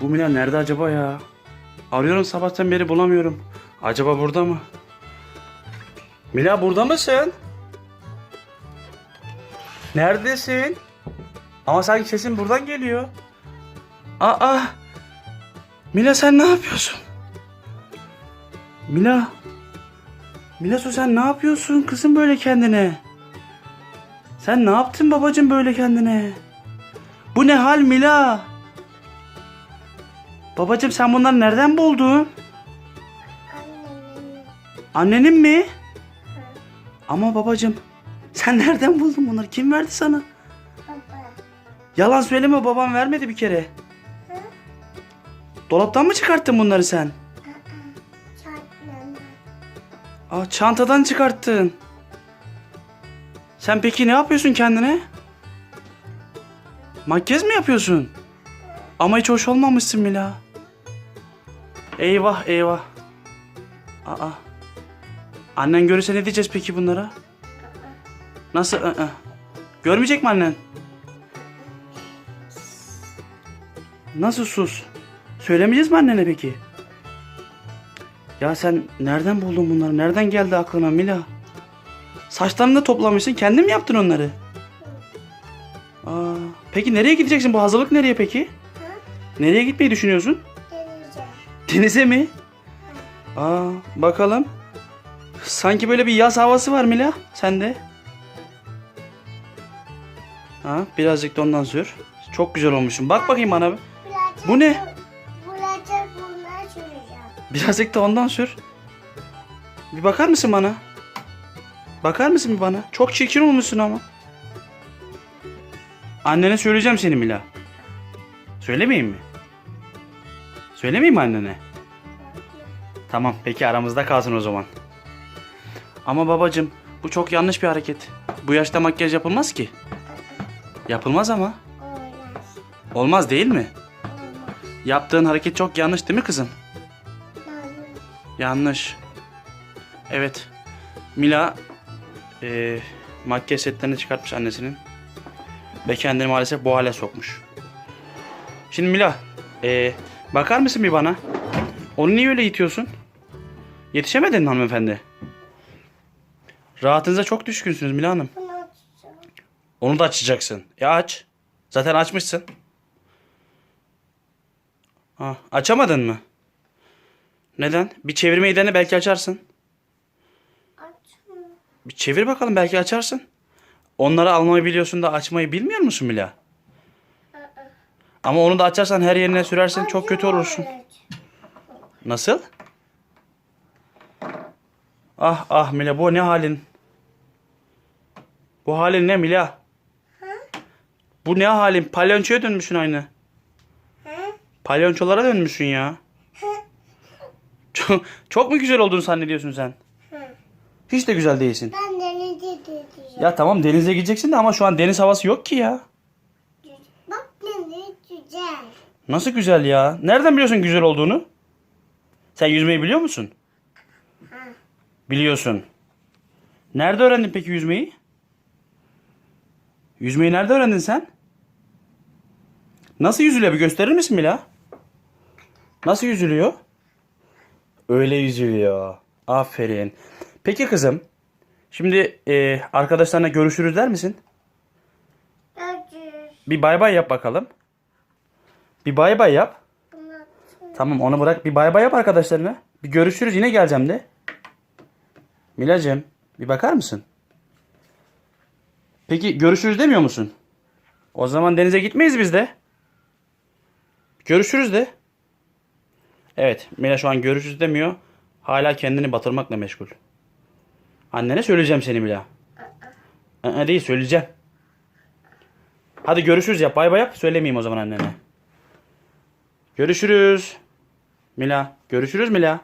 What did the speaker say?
Bu Mila nerede acaba ya? Arıyorum sabahtan beri bulamıyorum. Acaba burada mı? Mila burada mısın? Neredesin? Ama sanki sesin buradan geliyor. Aa! Mila sen ne yapıyorsun? Mila. Mila sen ne yapıyorsun kızım böyle kendine? Sen ne yaptın babacığım böyle kendine? Bu ne hal Mila? Babacığım sen bunları nereden buldun? Annenin mi? Ama babacığım sen nereden buldun bunları? Kim verdi sana? Yalan söyleme babam vermedi bir kere. Dolaptan mı çıkarttın bunları sen? Aa, çantadan çıkarttın. Sen peki ne yapıyorsun kendine? Makyaj mı yapıyorsun? Ama hiç hoş olmamışsın Mila. Eyvah eyvah. Aa. Annen görürse ne diyeceğiz peki bunlara? Nasıl? Aa. Görmeyecek mi annen? Nasıl sus? Söylemeyeceğiz mi annene peki? Ya sen nereden buldun bunları? Nereden geldi aklına Mila? Saçlarını da toplamışsın. Kendin mi yaptın onları? Aa, peki nereye gideceksin? Bu hazırlık nereye peki? Nereye gitmeyi düşünüyorsun? Denize mi? Aa, bakalım. Sanki böyle bir yaz havası var Mila sende. Ha, birazcık da ondan sür. Çok güzel olmuşsun. Bak bakayım bana. Bu ne? Süreceğim. Birazcık da ondan sür. Bir bakar mısın bana? Bakar mısın bir bana? Çok çirkin olmuşsun ama. Annene söyleyeceğim seni Mila. Söylemeyeyim mi? Söylemeyeyim mi annene? Tamam peki aramızda kalsın o zaman. Ama babacım bu çok yanlış bir hareket. Bu yaşta makyaj yapılmaz ki. Yapılmaz ama. Olmaz. Olmaz değil mi? Yaptığın hareket çok yanlış değil mi kızım? Yanlış. Evet. Mila eee makyaj setlerini çıkartmış annesinin. Ve kendini maalesef bu hale sokmuş. Şimdi Mila eee, bakar mısın bir bana? Onu niye öyle itiyorsun? Yetişemedin hanımefendi? Rahatınıza çok düşkünsünüz Mila Hanım. Onu da açacaksın. E aç. Zaten açmışsın. Ha, açamadın mı? Neden? Bir çevirmeyi dene belki açarsın. Açma. Bir çevir bakalım belki açarsın. Onları almayı biliyorsun da açmayı bilmiyor musun Mila? Ama onu da açarsan her yerine sürersen çok kötü olursun. Nasıl? Ah ah Mila bu ne halin? Bu halin ne Mila? Bu ne halin? Palyonçoya dönmüşsün aynı. Hı? Palyonçolara dönmüşsün ya. Çok, çok mu güzel olduğunu zannediyorsun sen? Hı. Hiç de güzel değilsin. Ben denize gideceğim. Ya tamam denize gideceksin de ama şu an deniz havası yok ki ya. Gideceğim. Nasıl güzel ya? Nereden biliyorsun güzel olduğunu? Sen yüzmeyi biliyor musun? Biliyorsun. Nerede öğrendin peki yüzmeyi? Yüzmeyi nerede öğrendin sen? Nasıl yüzülüyor bir gösterir misin Mila? Nasıl yüzülüyor? Öyle yüzülüyor. Aferin. Peki kızım. Şimdi e, arkadaşlarına görüşürüz der misin? Görüşürüz. Bir bay bay yap bakalım. Bir bay bay yap. Tamam onu bırak. Bir bay bay yap arkadaşlarına. Bir görüşürüz yine geleceğim de. Milacığım bir bakar mısın? Peki görüşürüz demiyor musun? O zaman denize gitmeyiz biz de. Görüşürüz de. Evet Mila şu an görüşürüz demiyor. Hala kendini batırmakla meşgul. Annene söyleyeceğim seni Mila. Aa, değil söyleyeceğim. Hadi görüşürüz yap bay bay yap. Söylemeyeyim o zaman annene. Görüşürüz. Mila. Görüşürüz Mila.